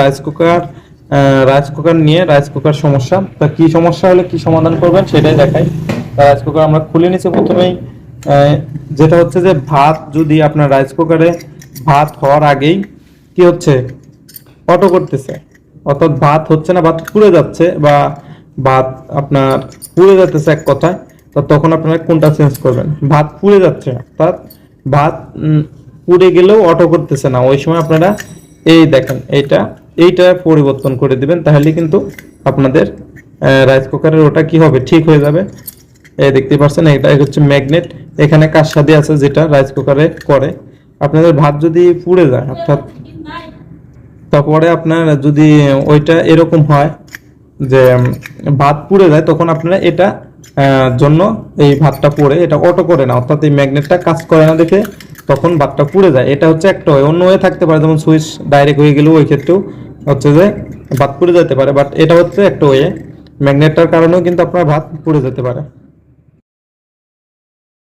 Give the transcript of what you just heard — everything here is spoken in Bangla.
রাইস কুকার রাইস কুকার নিয়ে রাইস কুকার সমস্যা। তা কি সমস্যা হলে কি সমাধান করবেন সেটাই দেখাই। রাইস কুকার আমরা খুলে নিচ্ছি প্রথমেই। যেটা হচ্ছে যে ভাত যদি আপনার রাইস কুকারে ভাত হওয়ার আগেই কি হচ্ছে? অটো করতেছে। অর্থাৎ ভাত হচ্ছে না, ভাত পুড়ে যাচ্ছে বা ভাত আপনার পুড়ে যাচ্ছে এক কথায়, তো তখন আপনারা কোনটা চেঞ্জ করবেন? ভাত পুড়ে যাচ্ছে অর্থাৎ ভাত পুড়ে গেলেও অটো করতেছে না। ওই সময় আপনারা এই দেখেন, এইটা এইটা পরিবর্তন করে দিবেন, তাহলে কিন্তু আপনাদের রাইস কুকারের ওটা কি হবে? ঠিক হয়ে যাবে। এই দেখতে পাচ্ছেন, এটা হচ্ছে ম্যাগনেট এখানে কারসাদি আছে যেটা রাইস কুকারে করে। আপনাদের ভাত যদি পুড়ে যায়, অর্থাৎ তারপরে আপনার যদি ওইটা এরকম হয় যে ভাত পুড়ে যায়, তখন আপনারা এটা জন্য এই ভাতটা পুড়ে এটা অটো করে না, অর্থাৎ এই ম্যাগনেটটা কাজ করে না দেখে তখন ভাতটা পুড়ে যায়। এটা হচ্ছে একটা ওয়ে অন্য ওয়ে থাকতে পারে, যেমন সুইচ ডাইরেক্ট হয়ে গেলেও ওই ক্ষেত্রেও হচ্ছে যে ভাত পুড়ে যেতে পারে বাট এটা হচ্ছে একটা ওয়ে। ম্যাগনেটটার কারণেও কিন্তু আপনার ভাত পুড়ে যেতে পারে।